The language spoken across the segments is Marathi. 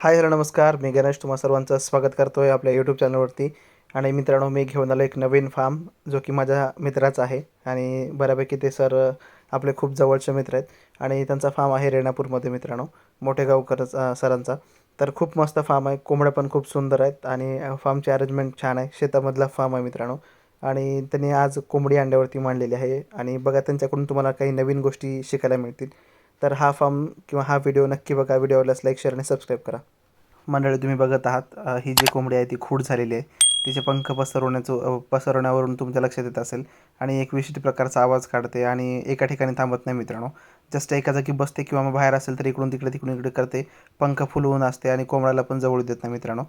हाय हॅलो नमस्कार. मी गणेश तुम्हा सर्वांचं स्वागत करतो आहे आपल्या यूट्यूब चॅनलवरती आणि मित्रांनो मी घेऊन आलो एक नवीन फार्म जो की माझ्या मित्राचा आहे. आणि बऱ्यापैकी ते सर आपले खूप जवळचे मित्र आहेत. आणि त्यांचा फार्म आहे रेणापूरमध्ये मित्रांनो मोठेगावकर अ, सरांचा. तर खूप मस्त फार्म आहे. कोंबड्या पण खूप सुंदर आहेत. आणि फार्मची अरेंजमेंट छान आहे. शेतामधला फार्म आहे मित्रांनो. आणि त्यांनी आज कोंबडी अंड्यावरती मांडलेली आहे. आणि बघा त्यांच्याकडून तुम्हाला काही नवीन गोष्टी शिकायला मिळतील. तर हा फार्म किंवा हा व्हिडिओ नक्की बघा. व्हिडिओ आवडल्यास लाईक शेअर आणि सबस्क्राईब करा. मंडळी तुम्ही बघत आहात ही जी कोंबडी आहे ती खूड झालेली आहे. तिचे पंख पसरवण्याचं पसरवण्यावरून तुमच्या लक्षात येत असेल. आणि एक विशिष्ट प्रकारचा आवाज काढते आणि एका ठिकाणी थांबत नाही मित्रांनो. जस्ट एका जागी बसते किंवा मग बाहेर असेल तर इकडून तिकडे तिकडून इकडे करते. पंख फुलवून असते आणि कोंबड्याला पण जवळ देत नाही मित्रांनो.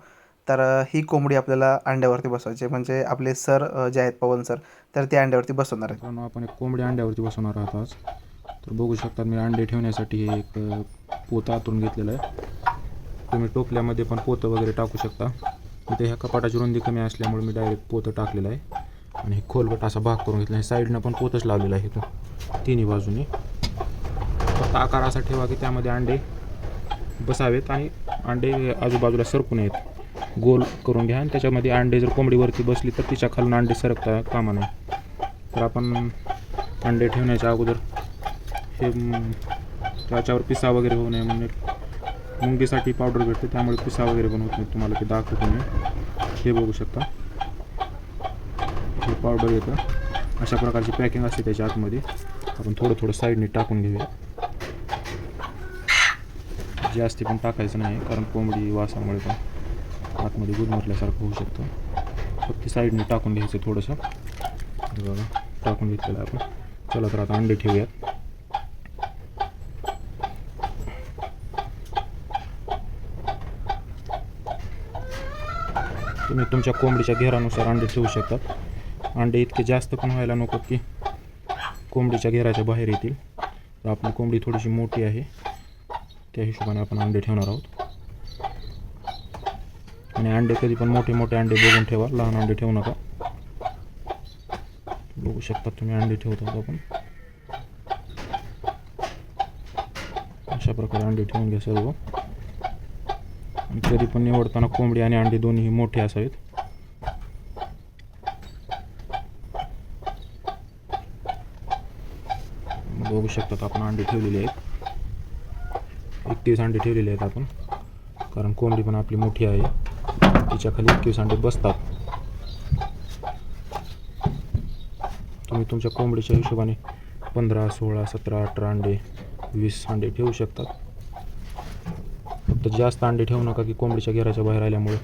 तर ही कोंबडी आपल्याला अंड्यावरती बसवायची म्हणजे आपले सर जे आहेत पवन सर तर ते अंड्यावरती बसवणार आहेत. आपण एक कोंबडी अंड्यावरती बसवणार आहोत आज. तर बघू शकता मी अंडे ठेवण्यासाठी हे एक पोतं आतून घेतलेलं आहे. तुम्ही टोपल्यामध्ये पण पोतं वगैरे टाकू शकता. इथे ह्या कपाटाची रुंदी कमी असल्यामुळे मी डायरेक्ट पोतं टाकलेलं आहे. आणि हे खोलगट असा भाग करून घेतला आहे. साईडनं पण पोतच लावलेलं आहे तो तिन्ही बाजूनी. फक्त आकार असा ठेवा की त्यामध्ये अंडे बसावेत आणि अंडे आजूबाजूला सरकू नयेत. गोल करून घ्या आणि त्याच्यामध्ये अंडे जर कोंबडीवरती बसली तर तिच्या खालून अंडे सरकता कामा नये. तर आपण अंडे ठेवण्याच्या अगोदर ते त्याच्यावर पिसा वगैरे होऊ नये म्हणून एक मुंगीसाठी पावडर भेटते त्यामुळे पिसा वगैरे पण होत नाही तुम्हाला ते दाखवतो मी. हे बघू शकता. हे पावडर येतं. अशा प्रकारची पॅकिंग असते त्याच्या आतमध्ये. आपण थोडं थोडं साईडने टाकून घेऊया. जास्ती पण टाकायचं नाही कारण कोंबडी वासामुळे पण आतमध्ये गुदमरल्यासारखं होऊ शकतं. फक्त साईडने टाकून घ्यायचं थोडंसं. बघा टाकून घेतलेलं आपण. चला तर आता अंडे ठेवूयात. तुम्ही तुमच्या कोंबडीच्या घेरानुसार अंडे ठेवू शकतात. अंडे इतके जास्त पण नको की कोंबडीच्या घेराच्या बाहेर येतील. तर आपली कोंबडी थोडीशी मोठी आहे. त्या हिशोबाने आपण अंडे ठेवणार आहोत. अंडे कधी पण मोठे अंडे बघून ठेवा. लहान अंडे ठेवू नका. बघू शकता तुम्ही अंडे ठेवत आहोत अशा प्रकारे अंडे ठेवून सर्व. तरी कधी पण निवडताना कोंबडी आणि अंडी दोन्ही मोठे असावेत. बघू शकतात आपण अंडी ठेवलेली आहेत. एकतीस अंडी ठेवलेली आहेत आपण. कारण कोंबडी पण आपली मोठी आहे. तिच्या खाली एकवीस अंडे बसतात. तुम्ही तुमच्या कोंबडीच्या हिशोबाने पंधरा सोळा सतरा अठरा अंडे वीस अंडे ठेवू शकतात. तर जास्त अंडे ठेवू नका की कोंबडीच्या घेराच्या बाहेर आल्यामुळे.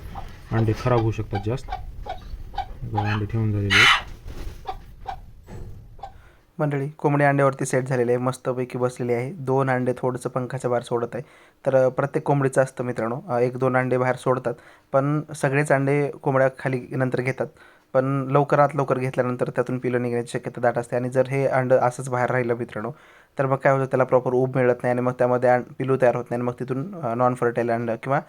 अंडे खराब होऊ शकतात जास्त. अंडे ठेवून झालेले आहेत. मंडळी कोंबडी अंड्यावरती सेट झालेले आहे. मस्तपैकी बसलेली आहे. दोन अंडे थोडंसं पंखाच्या बाहेर सोडत आहे. तर प्रत्येक कोंबडीचं असतं मित्रांनो. एक दोन अंडे बाहेर सोडतात. पण सगळेच अंडे कोंबड्या खाली नंतर घेतात. पण लवकरात लवकर घेतल्यानंतर त्यातून पिलं निघण्याची शक्यता दाट असते. आणि जर हे अंडं असंच बाहेर राहिलं मित्रांनो तर मग काय होतं त्याला प्रॉपर ऊब मिळत नाही आणि मग त्यामध्ये अंड पिलू तयार होत नाही आणि मग तिथून नॉन फर्टाईल अंडं किंवा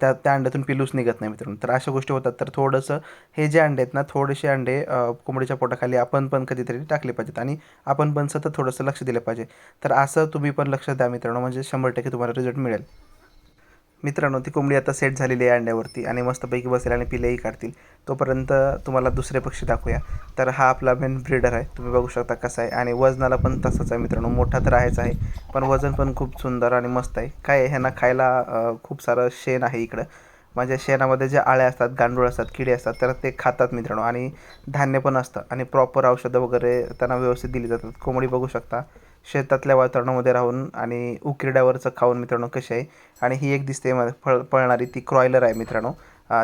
त्या त्या अंड्यातून पिलूच निघत नाही मित्रांनो. तर अशा गोष्टी होतात. तर थोडंसं हे जे अंडे आहेत ना थोडेसे अंडे कोंबडीच्या पोटाखाली आपण पण कधीतरी टाकले पाहिजेत आणि आपण पण सतत थोडंसं लक्ष दिलं पाहिजे. तर असं तुम्ही पण लक्ष द्या मित्रांनो म्हणजे शंभर टक्के तुम्हाला रिझल्ट मिळेल. मित्रांनो ती कोंबडी आता सेट झालेली आहे अंड्यावरती आणि मस्तपैकी बसेल आणि पिलेही काढतील. तोपर्यंत तुम्हाला दुसरे पक्षी दाखवूया. तर हा आपला मेन ब्रीडर आहे. तुम्ही बघू शकता कसा आहे. आणि वजनाला पण तसंच आहे मित्रांनो. मोठा तर आहेच आहे पण वजन पण खूप सुंदर आणि मस्त आहे. काय आहे, ह्यांना खायला खूप सारं शेण आहे इकडं. म्हणजे शेणामध्ये जे आळे असतात गांडूळ असतात किडे असतात तर ते खातात मित्रांनो. आणि धान्य पण असतं. आणि प्रॉपर औषधं वगैरे त्यांना व्यवस्थित दिली जातात. कोंबडी बघू शकता. शेतातल्या वातावरणामध्ये राहून आणि उकिरड्यावरचं खाऊन मित्रांनो कशी आहे. आणि ही एक दिसते मला फळ पळणारी ती क्रॉयलर आहे मित्रांनो.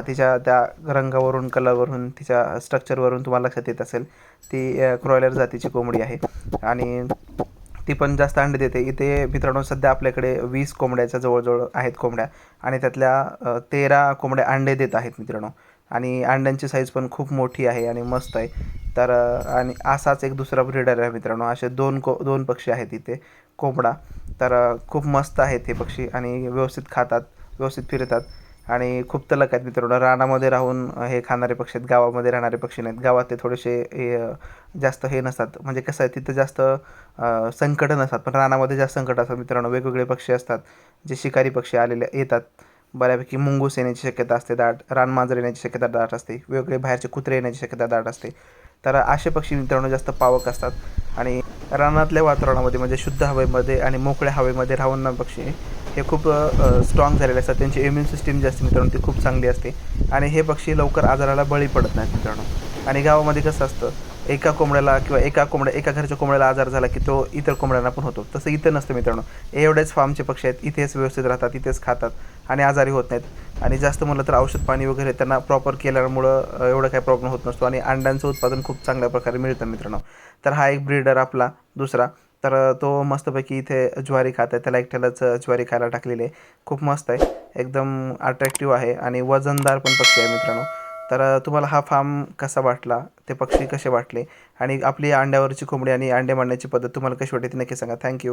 तिच्या त्या रंगावरून कलरवरून तिच्या स्ट्रक्चरवरून तुम्हाला लक्षात येत असेल. ती क्रॉयलर जातीची कोंबडी आहे. आणि ती पण जास्त अंडे देते. इथे मित्रांनो सध्या आपल्याकडे वीस कोंबड्याच्या जवळजवळ आहेत कोंबड्या. आणि त्यातल्या तेरा कोंबड्या अंडे देत आहेत मित्रांनो. आणि अंड्यांची साईज पण खूप मोठी आहे आणि मस्त आहे. तर आणि असाच एक दुसरा ब्रीडर आहे मित्रांनो. असे दोन को दोन पक्षी आहेत इथे. कोंबडा. तर खूप मस्त आहेत हे पक्षी आणि व्यवस्थित खातात व्यवस्थित फिरतात. आणि खूप तलक आहेत मित्रांनो. रानामध्ये राहून हे खाणारे पक्षी आहेत. गावामध्ये राहणारे पक्षी नाहीत. गावात ते थोडेसे हे जास्त हे नसतात. म्हणजे कसं आहे तिथं जास्त संकटं नसतात. पण रानामध्ये जास्त संकट असतात मित्रांनो. वेगवेगळे पक्षी असतात. जे शिकारी पक्षी आलेले येतात. बऱ्यापैकी मुंगूस येण्याची शक्यता असते दाट. रानमांजर येण्याची शक्यता दाट असते. वेगवेगळे बाहेरचे कुत्रे येण्याची शक्यता दाट असते. तर असे पक्षी मित्रांनो जास्त पावक असतात. आणि रानातल्या वातावरणामध्ये म्हणजे शुद्ध हवेमध्ये आणि मोकळ्या हवेमध्ये राहून पक्षी हे खूप स्ट्रॉंग झालेले असतात. त्यांची इम्युन सिस्टीम जी असते मित्रांनो ती खूप चांगली असते. आणि हे पक्षी लवकर आजाराला बळी पडत नाहीत मित्रांनो. आणि गावामध्ये कसं असतं एका कोंबड्याला किंवा एका कोंबड्या एका घरच्या कोंबड्याला आजार झाला की तो इतर कोंबड्यांना पण होतो. तसं इथं नसतं मित्रांनो. एवढेच फार्मचे पक्षी आहेत. इथेच व्यवस्थित राहतात इथेच खातात आणि आजारी होत नाहीत. आणि जास्त म्हणलं तर औषध पाणी वगैरे त्यांना प्रॉपर केल्यामुळं एवढं काही प्रॉब्लेम होत नसतो आणि अंड्यांचं उत्पादन खूप चांगल्या प्रकारे मिळतं मित्रांनो. तर हा एक ब्रीडर आपला. दुसरा तर तो मस्तपैकी इथे ज्वारी खात आहे. त्याला एकट्यालाच ज्वारी खायला टाकलेली आहे. खूप मस्त आहे. एकदम अट्रॅक्टिव्ह आहे आणि वजनदार पण पक्षी आहे मित्रांनो. तर तुम्हाला हा फार्म कसा वाटला? ते पक्षी कसे वाटले? आणि आपली अंड्यावरची कोंबडी आणि अंडे मांडण्याची पद्धत तुम्हाला कशी वाटते ती नक्की सांगा. थँक्यू